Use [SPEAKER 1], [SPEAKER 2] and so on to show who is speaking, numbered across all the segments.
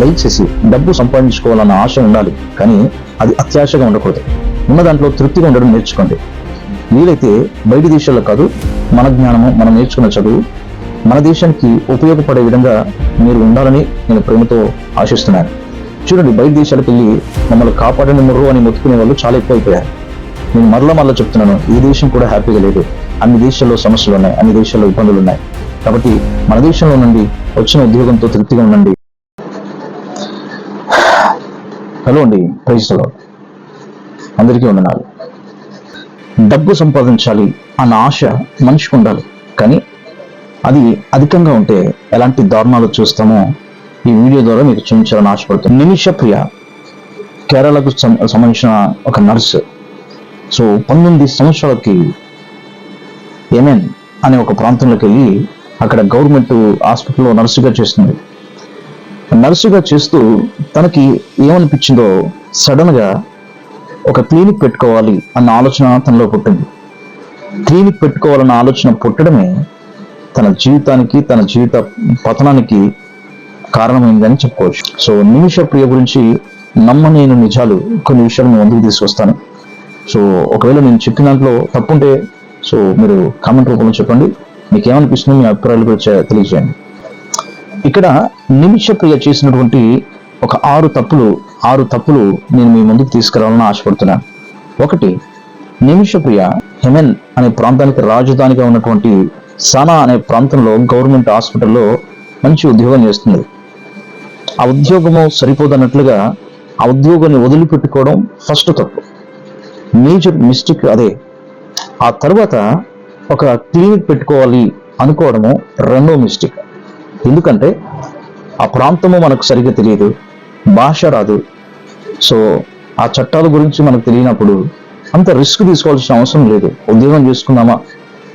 [SPEAKER 1] దయచేసి డబ్బు సంపాదించుకోవాలన్న ఆశ ఉండాలి కానీ అది అత్యాశగా ఉండకూడదు. ఉన్న దాంట్లో తృప్తిగా ఉండడం నేర్చుకోండి. వీలైతే బయటి దేశాల్లో కాదు మన జ్ఞానము మనం నేర్చుకున్న చదువు మన దేశానికి ఉపయోగపడే విధంగా మీరు ఉండాలని నేను ప్రేమతో ఆశిస్తున్నాను. చూడండి బయట దేశాలకు వెళ్ళి మమ్మల్ని కాపాడని ముర్రు అని మొత్తుకునే వాళ్ళు చాలా ఎక్కువైపోయారు. నేను మరలా మరలా చెప్తున్నాను ఈ దేశం కూడా హ్యాపీగా లేదు. అన్ని దేశాల్లో సమస్యలు ఉన్నాయి అన్ని దేశాల్లో ఇబ్బందులు ఉన్నాయి. కాబట్టి మన దేశంలో నుండి వచ్చిన ఉద్యోగంతో తృప్తిగా ఉండండి. హలో అండి. ప్రైజ్లో అందరికీ వందనాలు. డబ్బు సంపాదించాలి అన్న ఆశ మనిషికి ఉండాలి. కానీ అది అధికంగా ఉంటే ఎలాంటి దారుణాలు చూస్తామో ఈ వీడియో ద్వారా మీకు చూపించాలని ఆశపడుతుంది నిమిష ప్రియ కేరళకు సంబంధించిన ఒక నర్సు. సో పంతొమ్మిది సంవత్సరాలకి ఎమెన్ అనే ఒక ప్రాంతంలోకి వెళ్ళి అక్కడ గవర్నమెంట్ హాస్పిటల్లో నర్సుగా చేస్తుంది నర్సుగా చేస్తూ తనకి ఏమనిపించిందో సడన్గా ఒక క్లినిక్ పెట్టుకోవాలి అన్న ఆలోచన తనలో పుట్టింది. క్లినిక్ పెట్టుకోవాలన్న ఆలోచన పుట్టడమే తన జీవితానికి తన జీవిత పతనానికి కారణమైందని చెప్పుకోవచ్చు. సో నిమిష ప్రియ గురించి నమ్మనేను నిజాలు కొన్ని విషయాలు మీ ముందుకు తీసుకొస్తాను. సో ఒకవేళ నేను చెప్పిన దాంట్లో తప్పుంటే సో మీరు కామెంట్ రూపంలో చెప్పండి. మీకు ఏమనిపిస్తుందో మీ అభిప్రాయాలు కూడా తెలియజేయండి. ఇక్కడ నిమిషప్రియ చేసినటువంటి ఒక ఆరు తప్పులు ఆరు తప్పులు నేను మీ ముందుకు తీసుకురావాలని ఆశపడుతున్నాను. ఒకటి నిమిషప్రియ హెమెన్ అనే ప్రాంతానికి రాజధానిగా ఉన్నటువంటి సానా అనే ప్రాంతంలో గవర్నమెంట్ హాస్పిటల్లో మంచి ఉద్యోగం చేస్తుంది. ఆ ఉద్యోగము సరిపోదన్నట్లుగా ఆ ఉద్యోగాన్ని వదిలిపెట్టుకోవడం ఫస్ట్ తప్పు. మేజర్ మిస్టేక్ అదే. ఆ తర్వాత ఒక క్లినిక్ పెట్టుకోవాలి అనుకోవడము రెండో మిస్టేక్. ఎందుకంటే ఆ ప్రాంతము మనకు సరిగ్గా తెలియదు. భాష రాదు. సో ఆ చట్టాల గురించి మనకు తెలియనప్పుడు అంత రిస్క్ తీసుకోవాల్సిన అవసరం లేదు. ఉద్యోగం చేసుకున్నామా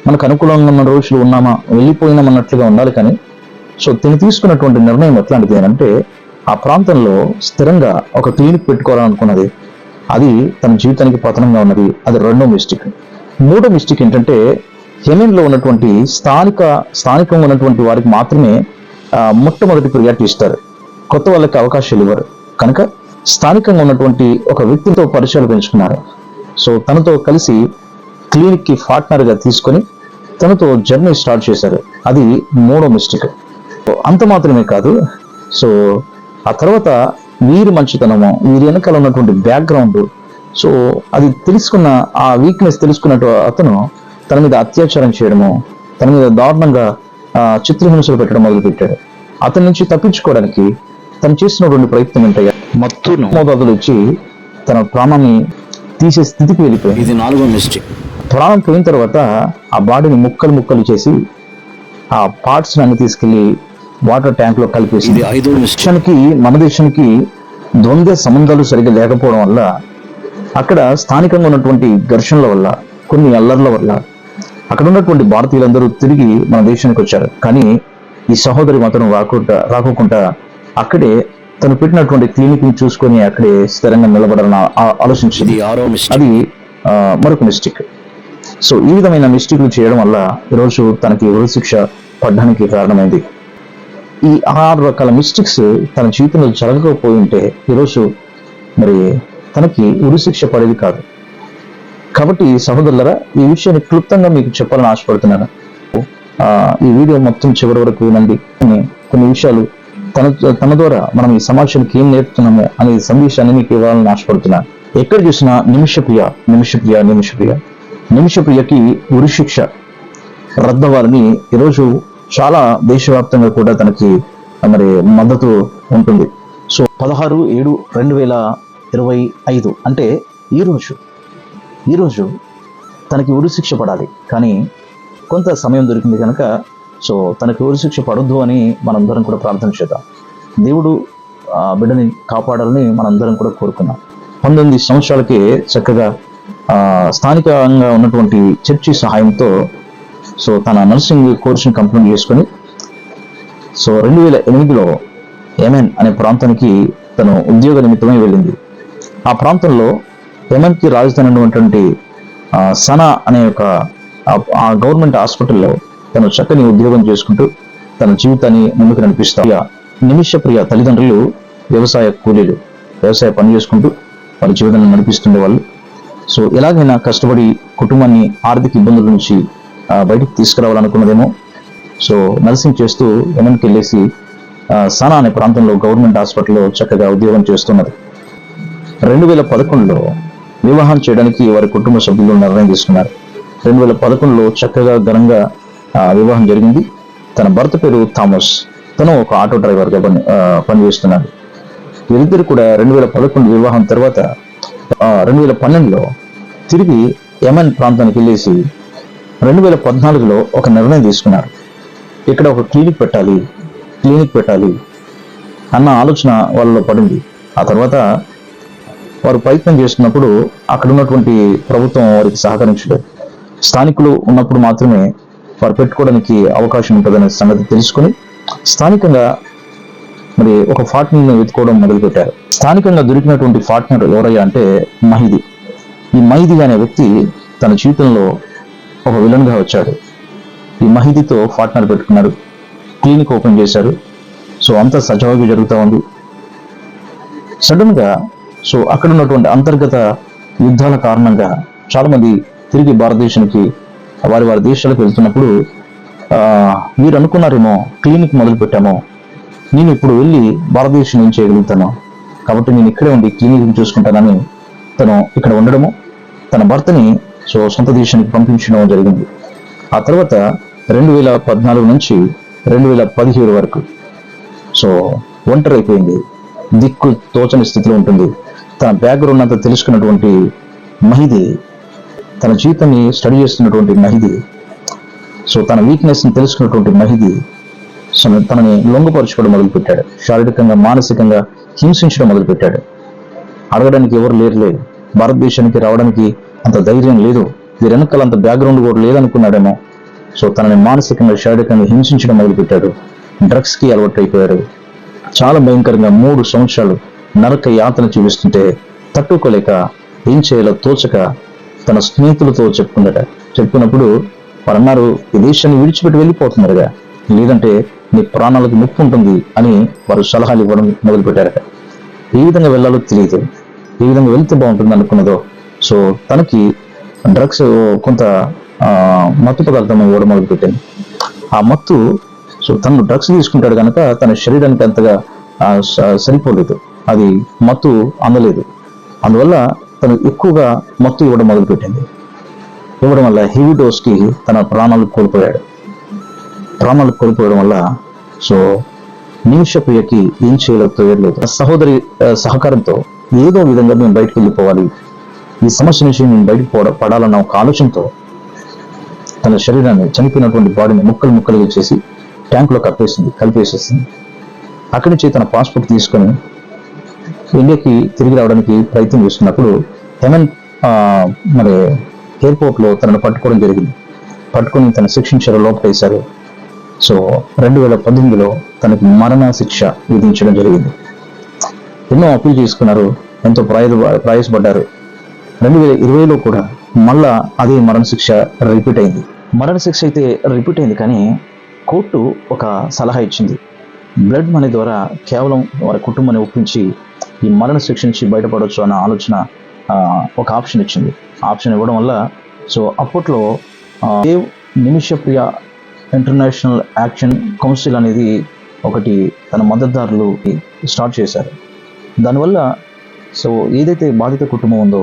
[SPEAKER 1] మనకు అనుకూలంగా ఉన్న రోజులు ఉన్నామా? వెళ్ళిపోయినామన్నట్లుగా ఉండాలి కానీ సో తిని తీసుకున్నటువంటి నిర్ణయం ఎట్లాంటిది ఏంటంటే అంటే ఆ ప్రాంతంలో స్థిరంగా ఒక క్లినిక్ పెట్టుకోవాలనుకున్నది. అది తన జీవితానికి పతనంగా ఉన్నది. అది రెండో మిస్టేక్. మూడో మిస్టేక్ ఏంటంటే హెమెన్లో ఉన్నటువంటి స్థానిక స్థానికంగా ఉన్నటువంటి వారికి మాత్రమే మొట్టమొదటి ప్రియారిటీ ఇస్తారు కొత్త వాళ్ళకి అవకాశాలు ఇవ్వరు. కనుక స్థానికంగా ఉన్నటువంటి ఒక వ్యక్తితో పరిచయాలు పెంచుకున్నారు. సో తనతో కలిసి క్లినిక్కి పార్ట్నర్గా తీసుకొని తనతో జర్నీ స్టార్ట్ చేశారు. అది మూడో మిస్టేక్. అంత మాత్రమే కాదు. సో ఆ తర్వాత వీరి మంచితనము వీరి వెనకాల ఉన్నటువంటి బ్యాక్గ్రౌండ్ సో అది తెలుసుకున్న ఆ వీక్నెస్ తెలుసుకున్నట్టు అతను తన మీద అత్యాచారం చేయడము తన మీద దారుణంగా చిత్రహింసలు పెట్టడం మొదలుపెట్టాడు అతని నుంచి తప్పించుకోవడానికి తను చేసినటువంటి ప్రయత్నం ఏంటయ్యా?
[SPEAKER 2] మత్తును
[SPEAKER 1] మోతాదులు ఇచ్చి తన ప్రాణాన్ని తీసే స్థితికి వెళ్ళిపోయింది
[SPEAKER 2] ఇది నాలుగో మిస్టేక్.
[SPEAKER 1] ప్రాణం పోయిన తర్వాత ఆ బాడీని ముక్కలు ముక్కలు చేసి ఆ పార్ట్స్ అన్ని తీసుకెళ్ళి వాటర్ ట్యాంక్లో కలిపేసి
[SPEAKER 2] ఐదో మిస్టేక్.
[SPEAKER 1] దేశానికి మన దేశానికి ద్వంద్వ సంబంధాలు సరిగ్గా లేకపోవడం వల్ల అక్కడ స్థానికంగా ఉన్నటువంటి ఘర్షణల వల్ల కొన్ని అల్లర్ల వల్ల అక్కడ ఉన్నటువంటి భారతీయులందరూ తిరిగి మన దేశానికి వచ్చారు. కానీ ఈ సహోదరి మాత్రం రాకుండా రాకోకుండా అక్కడే తను పెట్టినటువంటి క్లినిక్ని చూసుకొని అక్కడే స్థిరంగా నిలబడాలని ఆలోచించింది. అది మరొక మిస్టేక్. సో ఈ విధమైన మిస్టేక్లు చేయడం వల్ల ఈరోజు తనకి ఉరి శిక్ష పడ్డానికి కారణమైంది. ఈ ఆరు రకాల మిస్టేక్స్ తన జీవితంలో జరగకపోయి ఉంటే ఈరోజు మరి తనకి ఉరి శిక్ష పడేది కాదు. కాబట్టి సహోదరులరా ఈ విషయాన్ని క్లుప్తంగా మీకు చెప్పాలని ఆశపడుతున్నాను. ఈ వీడియో మొత్తం చివరి వరకు వినండి. కొన్ని కొన్ని విషయాలు తన తన ద్వారా మనం ఈ సమాజానికి ఏం నేర్పుతున్నామో అనే సందేశాన్ని మీకు ఇవ్వాలని ఆశపడుతున్నాను. ఎక్కడ చూసినా నిమిషప్రియ నిమిషప్రియ నిమిషప్రియ. నిమిషప్రియకి ఉరిశిక్ష రద్దవారిని ఈరోజు చాలా దేశవ్యాప్తంగా కూడా తనకి మరి మద్దతు ఉంటుంది. సో పదహారు ఏడు రెండు వేల ఇరవై ఐదు అంటే ఈరోజు ఈరోజు తనకి ఉరి శిక్ష పడాలి. కానీ కొంత సమయం దొరికింది కనుక సో తనకి ఉరిశిక్ష పడొద్దు అని మనందరం కూడా ప్రార్థన చేద్దాం. దేవుడు ఆ బిడ్డని కాపాడాలని మనందరం కూడా కోరుకున్నాం. పంతొమ్మిది సంవత్సరాలకే చక్కగా స్థానికంగా ఉన్నటువంటి చర్చి సహాయంతో సో తన నర్సింగ్ కోర్సుని కంప్లీట్ చేసుకొని సో రెండు వేల ఎనిమిదిలో ఏమెన్ అనే ప్రాంతానికి తను ఉద్యోగ నిమిత్తమై వెళ్ళింది. ఆ ప్రాంతంలో యమన్కి రాజధాని ఉన్నటువంటి సనా అనే ఒక ఆ- గవర్నమెంట్ హాస్పిటల్లో తను చక్కని ఉద్యోగం చేసుకుంటూ తన జీవితాన్ని ముందుకు నడిపిస్తా. నిమిష ప్రియ తల్లిదండ్రులు వ్యవసాయ కూలీలు వ్యవసాయ పని చేసుకుంటూ వారి జీవితాన్ని నడిపిస్తుండే వాళ్ళు. సో ఎలాగైనా కష్టపడి కుటుంబాన్ని ఆర్థిక ఇబ్బందుల నుంచి బయటికి తీసుకురావాలనుకున్నదేమో. సో నర్సింగ్ చేస్తూ ఎమెన్కి వెళ్ళేసి సానా అనే ప్రాంతంలో గవర్నమెంట్ హాస్పిటల్లో చక్కగా ఉద్యోగం చేస్తున్నది రెండు వేల పదకొండులో వివాహం చేయడానికి వారి కుటుంబ సభ్యులు నిర్ణయం తీసుకున్నారు. రెండు వేల పదకొండులో చక్కగా ఘనంగా వివాహం జరిగింది. తన భర్త పేరు థామస్. తను ఒక ఆటో డ్రైవర్గా పని పనిచేస్తున్నాడు. వీరిద్దరు కూడా రెండు వేల పదకొండు వివాహం తర్వాత రెండు వేల పన్నెండులో తిరిగి యమన్ ప్రాంతానికి వెళ్ళేసి రెండు వేల పద్నాలుగులో ఒక నిర్ణయం తీసుకున్నారు. ఇక్కడ ఒక క్లినిక్ పెట్టాలి క్లినిక్ పెట్టాలి అన్న ఆలోచన వాళ్ళలో పడింది. ఆ తర్వాత వారు ప్రయత్నం చేస్తున్నప్పుడు అక్కడ ఉన్నటువంటి ప్రభుత్వం వారికి సహకరించలేదు. స్థానికులు ఉన్నప్పుడు మాత్రమే వారు పెట్టుకోవడానికి అవకాశం ఉంటుందనే సంగతి తెలుసుకుని స్థానికంగా మరి ఒక పార్ట్నర్ని వెతుకోవడం మొదలుపెట్టారు. స్థానికంగా దొరికినటువంటి పార్ట్నర్ ఎవరయ్యా అంటే మహిది. ఈ మహిది అనే వ్యక్తి తన జీవితంలో ఒక విలన్గా వచ్చాడు. ఈ మహిదితో పార్ట్నర్ పెట్టుకున్నాడు క్లినిక్ ఓపెన్ చేశారు. సో అంతా సజావుగా జరుగుతూ ఉంది. సడన్గా సో అక్కడ ఉన్నటువంటి అంతర్గత యుద్ధాల కారణంగా చాలా మంది తిరిగి భారతదేశానికి వారి వారి దేశాలకు వెళ్తున్నప్పుడు ఆ, మీరు అనుకున్నారేమో క్లినిక్ మొదలుపెట్టామో నేను ఇప్పుడు వెళ్ళి భారతదేశం ఏం చేయగలుగుతాను? కాబట్టి నేను ఇక్కడే ఉండి క్లినిక్ చూసుకుంటానని తను ఇక్కడ ఉండడము తన భర్తని సో సొంత దేశానికి పంపించడం జరిగింది. ఆ తర్వాత రెండు వేల పద్నాలుగు నుంచి రెండు వేల పదిహేడు వరకు సో ఒంటరి అయిపోయింది. దిక్కు తోచని స్థితిలో ఉంటుంది. తన బ్యాక్గ్రౌండ్ అంతా తెలుసుకున్నటువంటి మహిది తన జీవితాన్ని స్టడీ చేస్తున్నటువంటి మహిది. సో తన వీక్నెస్ని తెలుసుకున్నటువంటి మహిది సో తనని లొంగపరచుకోవడం మొదలుపెట్టాడు. శారీరకంగా మానసికంగా హింసించడం మొదలుపెట్టాడు. అడగడానికి ఎవరు లేరులే. భారతదేశానికి రావడానికి అంత ధైర్యం లేదు. వీరెనకాల వెనకాల అంత బ్యాక్గ్రౌండ్ కూడా లేదనుకున్నాడేమో. సో తనని మానసికంగా శారీరకంగా హింసించడం మొదలుపెట్టాడు. డ్రగ్స్కి అలవాటు అయిపోయాడు చాలా భయంకరంగా మూడు సంవత్సరాలు నరక యాతన చూపిస్తుంటే తట్టుకోలేక ఏం చేయాలో తోచక తన స్నేహితులతో చెప్పుకున్నట. చెప్పుకున్నప్పుడు వారు అన్నారు ఈ దేశాన్ని విడిచిపెట్టి వెళ్ళిపోతున్నారుగా. లేదంటే నీ ప్రాణాలకు ముప్పు ఉంటుంది అని వారు సలహాలు ఇవ్వడం మొదలుపెట్టారట. ఏ విధంగా వెళ్ళాలో తెలియదు. ఏ విధంగా వెళ్తే బాగుంటుంది అనుకున్నదో. సో తనకి డ్రగ్స్ కొంత ఆ, మత్తు పదార్థం ఇవ్వడం మొదలుపెట్టింది ఆ మత్తు సో తను డ్రగ్స్ తీసుకుంటాడు కనుక తన శరీరానికి అంతగా సరిపోలేదు. అది మత్తు అందలేదు. అందువల్ల తను ఎక్కువగా మత్తు ఇవ్వడం మొదలుపెట్టింది. ఇవ్వడం వల్ల హెవీ డోస్కి తన ప్రాణాలు కోల్పోయాడు. ప్రాణాలు కోల్పోవడం వల్ల సో నిమిషప్రియకి ఏం చేయాలో తెలియలేదు సహోదరి సహకారంతో ఏదో విధంగా మేము బయటకు వెళ్ళిపోవాలి. ఈ సమస్య నుంచి నేను బయటకు పోడ పడాలన్న ఒక ఆలోచనతో తన శరీరాన్ని చనిపోయినటువంటి బాడీని ముక్కలు ముక్కలుగా చేసి ట్యాంకులో కప్పేసింది కలిపేసేసింది. అక్కడి నుంచి తన పాస్పోర్ట్ తీసుకొని ఇండియాకి తిరిగి రావడానికి ప్రయత్నం చేస్తున్నప్పుడు హెమన్ మరి ఎయిర్పోర్ట్లో తనను పట్టుకోవడం జరిగింది. పట్టుకొని తన శిక్షించారు లోపటేశారు సో రెండు వేల పద్దెనిమిదిలో తనకి మరణ శిక్ష విధించడం జరిగింది. ఎన్నో అప్పీల్ చేసుకున్నారు ఎంతో ప్రయాస ప్రయాసపడ్డారు. రెండు వేల ఇరవైలో కూడా మళ్ళా అదే మరణ శిక్ష రిపీట్ అయింది. మరణ శిక్ష అయితే రిపీట్ అయింది కానీ కోర్టు ఒక సలహా ఇచ్చింది. బ్లడ్ మనీ ద్వారా కేవలం వారి కుటుంబాన్ని ఒప్పించి ఈ మరణ శిక్ష నుంచి బయటపడవచ్చు అన్న ఆలోచన ఒక ఆప్షన్ ఇచ్చింది. ఆప్షన్ ఇవ్వడం వల్ల సో అప్పట్లో save Nimishapriya international action council అనేది ఒకటి తన మద్దతుదారులు స్టార్ట్ చేశారు. దానివల్ల సో ఏదైతే బాధిత కుటుంబం ఉందో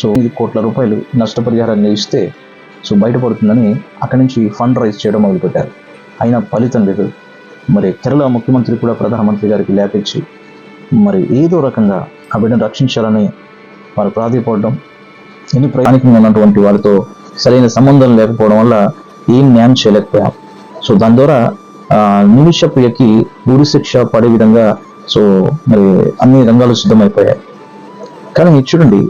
[SPEAKER 1] సో ఐదు కోట్ల రూపాయలు నష్టపరిహారాన్ని ఇస్తే సో బయటపడుతుందని అక్కడి నుంచి ఫండ్ రైజ్ చేయడం మొదలుపెట్టారు. అయినా ఫలితం లేదు. మరి కేరళ ముఖ్యమంత్రి కూడా ప్రధానమంత్రి గారికి లేపించి మరి ఏదో రకంగా ఆ బిడ్డను రక్షించాలని వారు ప్రాధాయపడడం ఎన్ని ప్రయాణికంగా ఉన్నటువంటి వారితో సరైన సంబంధం లేకపోవడం వల్ల ఏం న్యాయం చేయలేకపోయాం. సో దాని ద్వారా ఆ, నిమిషప్రియకి ఉరి శిక్ష పడే విధంగా సో మరి అన్ని రంగాలు సిద్ధమైపోయాయి. కానీ చూడండి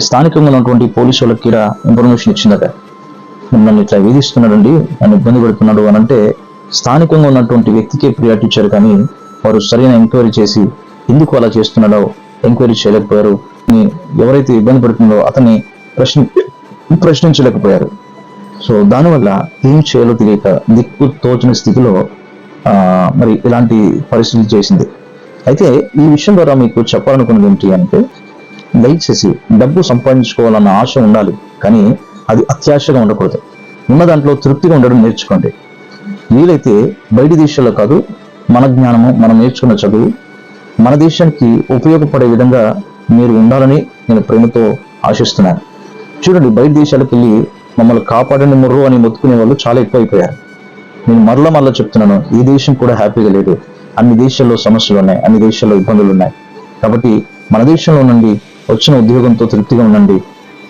[SPEAKER 1] స్థానికంగా ఉన్నటువంటి పోలీసు వాళ్ళకి కూడా ఇన్ఫర్మేషన్ ఇచ్చిందట. మిమ్మల్ని ఇట్లా వేధిస్తున్నాడండి నన్ను ఇబ్బంది పెడుతున్నాడు అని అంటే స్థానికంగా ఉన్నటువంటి వ్యక్తికే ప్రియాటిచ్చారు ఇచ్చారు కానీ వారు సరైన ఎంక్వైరీ చేసి ఎందుకు అలా చేస్తున్నాడో ఎంక్వైరీ చేయలేకపోయారు. ఎవరైతే ఇబ్బంది పడుతుందో అతన్ని ప్రశ్న ప్రశ్నించలేకపోయారు. సో దానివల్ల ఏం చేయాలో తెలియక దిక్కు తోచిన స్థితిలో ఆ, మరి ఇలాంటి పరిస్థితులు చేసింది. అయితే ఈ విషయం ద్వారా మీకు చెప్పాలనుకున్నది ఏంటి అంటే దయచేసి డబ్బు సంపాదించుకోవాలన్న ఆశ ఉండాలి కానీ అది అత్యాశగా ఉండకూడదు. ఉన్న దాంట్లో తృప్తిగా ఉండడం నేర్చుకోండి. వీలైతే బయటి దేశాల్లో కాదు మన జ్ఞానము మనం నేర్చుకున్న చదువు మన దేశానికి ఉపయోగపడే విధంగా మీరు ఉండాలని నేను ప్రేమతో ఆశిస్తున్నాను. చూడండి బయట దేశాలకు వెళ్ళి మమ్మల్ని కాపాడని ముర్రు అని మొత్తుకునే వాళ్ళు చాలా ఎక్కువైపోయారు. నేను మరల మరల చెప్తున్నాను ఈ దేశం కూడా హ్యాపీగా లేదు. అన్ని దేశాల్లో సమస్యలు ఉన్నాయి అన్ని దేశాల్లో ఇబ్బందులు ఉన్నాయి. కాబట్టి మన దేశంలో నుండి వచ్చిన ఉద్యోగంతో తృప్తిగా ఉండండి.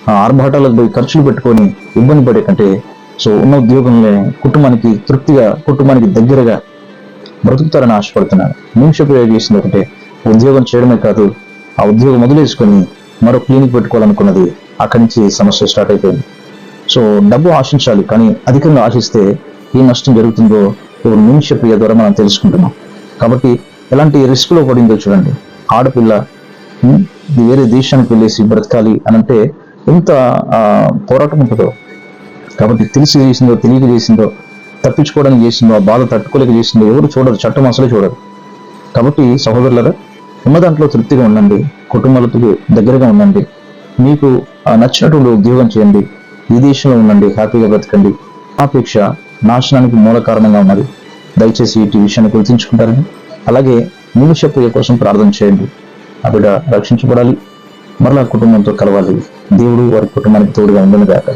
[SPEAKER 1] ఆ ఆర్భాటాలకు పోయి ఖర్చులు పెట్టుకొని ఇబ్బంది పడే కంటే సో ఉన్న ఉద్యోగంలో కుటుంబానికి తృప్తిగా కుటుంబానికి దగ్గరగా బ్రతుకుతారని ఆశపడుతున్నాను. నిమిషప్రయోగం చేసింది ఒకటే ఉద్యోగం చేయడమే కాదు ఆ ఉద్యోగం వదిలేసుకొని మరో క్లినిక్ పెట్టుకోవాలనుకున్నది అక్కడి నుంచి సమస్య స్టార్ట్ అయిపోయింది. సో డబ్బు ఆశించాలి కానీ అధికంగా ఆశిస్తే ఏ నష్టం జరుగుతుందో ఇప్పుడు నిమిష ప్రియ ద్వారా మనం తెలుసుకుంటున్నాం. కాబట్టి ఎలాంటి రిస్క్లో పడిందో చూడండి. ఆడపిల్ల వేరే దేశానికి వెళ్ళేసి బ్రతకాలి అని అంటే ఎంత ఆ, పోరాటం ఉంటుందో. కాబట్టి తెలిసి చేసిందో తెలియజేసిందో తప్పించుకోవడానికి చేసిందో ఆ బాధ తట్టుకోలేక చేసిందో ఎవరు చూడరు చట్టం అసలు చూడరు. కాబట్టి సహోదరులరా ఉన్న దాంట్లో తృప్తిగా ఉండండి కుటుంబాలతో దగ్గరగా ఉండండి. మీకు ఆ, నచ్చినటువంటి ఉద్యోగం చేయండి ఈ దేశంలో ఉండండి హ్యాపీగా బ్రతకండి. ఆపేక్ష నాశనానికి మూల కారణంగా ఉన్నది. దయచేసి ఇటు విషయాన్ని గుర్తించుకుంటారని. అలాగే నిమిష ప్రియ కోసం ప్రార్థన చేయండి. ఆ బిడ్డ రక్షించబడాలి. మరలా కుటుంబంతో కలవాలి. దేవుడు వారి కుటుంబానికి తోడుగా ఉండను కాక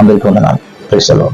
[SPEAKER 1] అందరికీ వందనాలు. ప్రేసలో